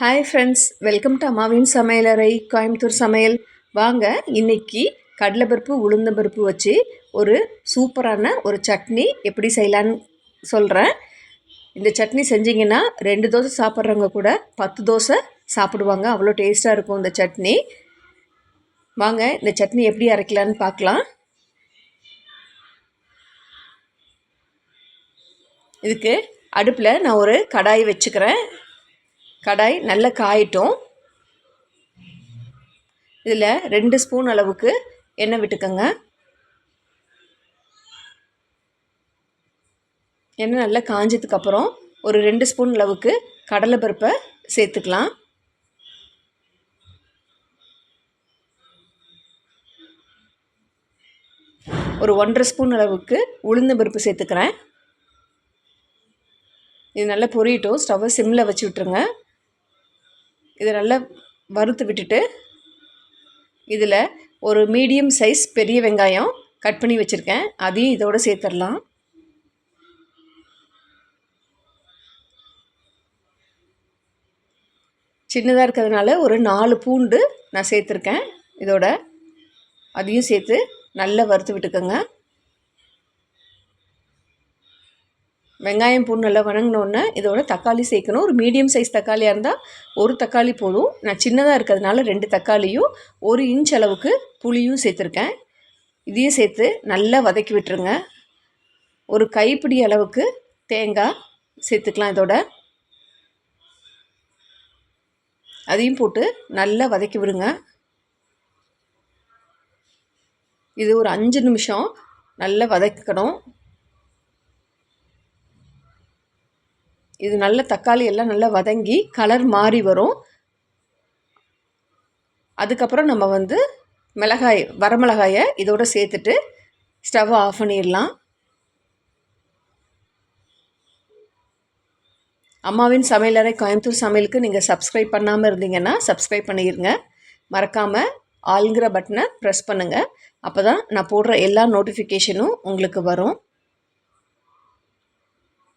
Hi friends welcome to அம்மாவின் சமையலறை கோயம்புத்தூர் சமையல் வாங்க இன்னைக்கு கடலைப்பருப்பு உளுந்தம்பருப்பு வச்சு ஒரு சூப்பரான ஒரு சட்னி எப்படி செய்யலான்னு சொல்கிறேன் இந்த சட்னி செஞ்சிங்கன்னா ரெண்டு தோசை சாப்பிட்றவங்க கூட பத்து தோசை சாப்பிடுவாங்க. அவ்வளோ டேஸ்ட்டாக இருக்கும் இந்த சட்னி. வாங்க இந்த சட்னி எப்படி அரைக்கலான்னு பார்க்கலாம். இதுக்கு அடுப்பில் நான் ஒரு கடாய் வச்சுக்கிறேன். கடாய் நல்லா காயட்டும். இதில் ரெண்டு ஸ்பூன் அளவுக்கு எண்ணெய் விட்டுக்கோங்க. எண்ணெய் நல்லா காஞ்சதுக்கப்புறம் ஒரு ரெண்டு ஸ்பூன் அளவுக்கு கடலைப்பருப்பை சேர்த்துக்கலாம். ஒரு ஒன்றரை ஸ்பூன் அளவுக்கு உளுந்த பருப்பு சேர்த்துக்கிறேன். இது நல்லா பொரியட்டும். ஸ்டவ்வை சிம்மில் வச்சு விட்டுருங்க. இதை நல்லா வறுத்து விட்டுட்டு இதில் ஒரு மீடியம் சைஸ் பெரிய வெங்காயம் கட் பண்ணி வச்சுருக்கேன். அதையும் இதோடு சேர்த்துடலாம். சின்னதாக இருக்கிறதுனால ஒரு நாலு பூண்டு நான் சேர்த்துருக்கேன். இதோட அதையும் சேர்த்து நல்லா வறுத்து விட்டுக்கோங்க. வெங்காயம் பூண்டு நல்லா வணங்கினோன்னே இதோட தக்காளி சேர்க்கணும். ஒரு மீடியம் சைஸ் தக்காளியாக இருந்தால் ஒரு தக்காளி போதும். நான் சின்னதாக இருக்கிறதுனால ரெண்டு தக்காளியும் ஒரு இன்ச் அளவுக்கு புளியும் சேர்த்துருக்கேன். இதையும் சேர்த்து நல்லா வதக்கி விட்டுருங்க. ஒரு கைப்பிடி அளவுக்கு தேங்காய் சேர்த்துக்கலாம் இதோட. அதையும் போட்டு நல்லா வதக்கி விடுங்க. இது ஒரு அஞ்சு நிமிஷம் நல்லா வதக்கணும். இது நல்ல தக்காளி எல்லாம் நல்லா வதங்கி கலர் மாறி வரும். அதுக்கப்புறம் நம்ம வந்து மிளகாய் வரமிளகாயை இதோடு சேர்த்துட்டு ஸ்டவ் ஆஃப் பண்ணிடலாம். அம்மாவின் சமையலறை கோயம்புத்தூர் சமையலுக்கு நீங்கள் சப்ஸ்கிரைப் பண்ணாமல் இருந்தீங்கன்னா சப்ஸ்கிரைப் பண்ணிடுங்க மறக்காமல் ஆளுங்கிற பட்டனை ப்ரெஸ் பண்ணுங்கள் அப்போ தான் நான் போடுற எல்லா நோட்டிஃபிகேஷனும் உங்களுக்கு வரும்.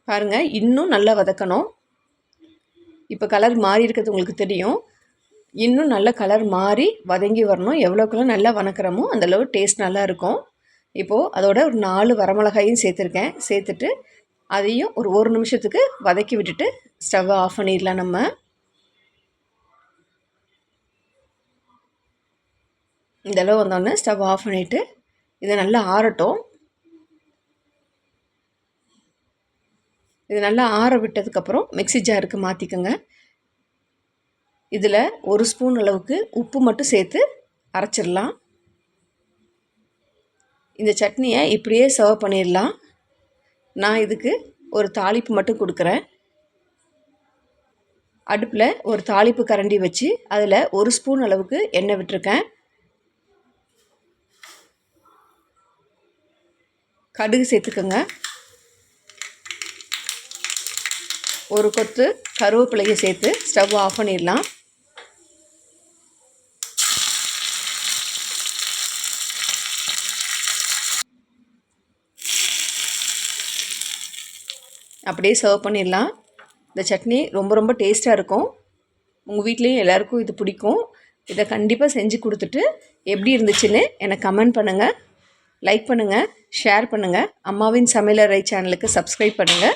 பாருங்கள் இன்னும் நல்லா வதக்கணும். இப்போ கலர் மாறி இருக்கிறது உங்களுக்கு தெரியும். இன்னும் நல்ல கலர் மாறி வதங்கி வரணும். எவ்வளோக்குள்ள நல்லா வணக்கிறோமோ அந்தளவு டேஸ்ட் நல்லா இருக்கும். இப்போது அதோட ஒரு நாலு வரமிளகாயும் சேர்த்துருக்கேன். சேர்த்துட்டு அதையும் ஒரு ஒரு நிமிஷத்துக்கு வதக்கி விட்டுட்டு ஸ்டவ்வை ஆஃப் பண்ணிடலாம் நம்ம. இந்தளவு வந்தோடனே ஸ்டவ் ஆஃப் பண்ணிவிட்டு இதை நல்லா ஆறட்டும். இது நல்லா ஆற விட்டதுக்கப்புறம் மிக்சி ஜாருக்கு மாற்றிக்கோங்க இதில் ஒரு ஸ்பூன் அளவுக்கு உப்பு மட்டும் சேர்த்து அரைச்சிடலாம். இந்த சட்னியை இப்படியே சர்வ் பண்ணிடலாம். நான் இதுக்கு ஒரு தாளிப்பு மட்டும் கொடுக்குறேன். அடுப்பில் ஒரு தாளிப்பு கரண்டி வச்சு அதில் ஒரு ஸ்பூன் அளவுக்கு எண்ணெய் விட்டுருக்கேன். கடுகு சேர்த்துக்கோங்க. ஒரு கொத்து கருவேப்பிலையை சேர்த்து ஸ்டவ் ஆஃப் பண்ணிடலாம். அப்படியே சர்வ் பண்ணிடலாம். இந்த சட்னி ரொம்ப ரொம்ப டேஸ்ட்டாக இருக்கும். உங்கள் வீட்லேயும் எல்லாருக்கும் இது பிடிக்கும். இதை கண்டிப்பாக செஞ்சு கொடுத்துட்டு எப்படி இருந்துச்சுன்னு எனக்கு கமெண்ட் பண்ணுங்கள் லைக் பண்ணுங்கள் ஷேர் பண்ணுங்கள் அம்மாவின் சமையலறை சேனலுக்கு சப்ஸ்கிரைப் பண்ணுங்கள்